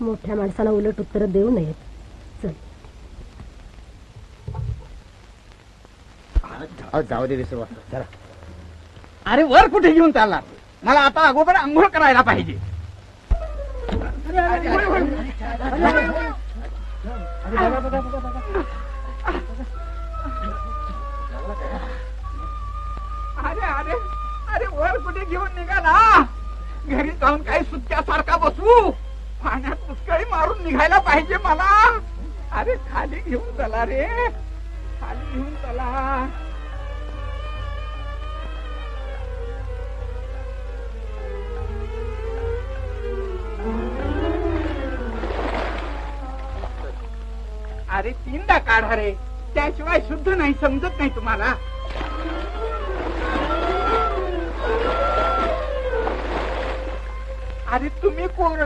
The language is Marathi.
मोठ्या माणसाला उलट उत्तर देऊ नयेत. चल. जाऊ दे विसरू. वाजता चला. अरे वर कुठे घेऊन चालणार मला आता अगोदर आंघोळ करायला पाहिजे. अरे अरे अरे वर कुठे घेऊन निघाला? घरी जाऊन काही सुट्ट्यासारखा बसू. मारून निघायला पाहिजे मला. अरे खाली घेऊन चला रे. खाली घेऊन चला. अरे तीनदा काढा रे त्याशिवाय शुद्ध नाही समजत नाही तुम्हाला. अरे तुम्ही कोण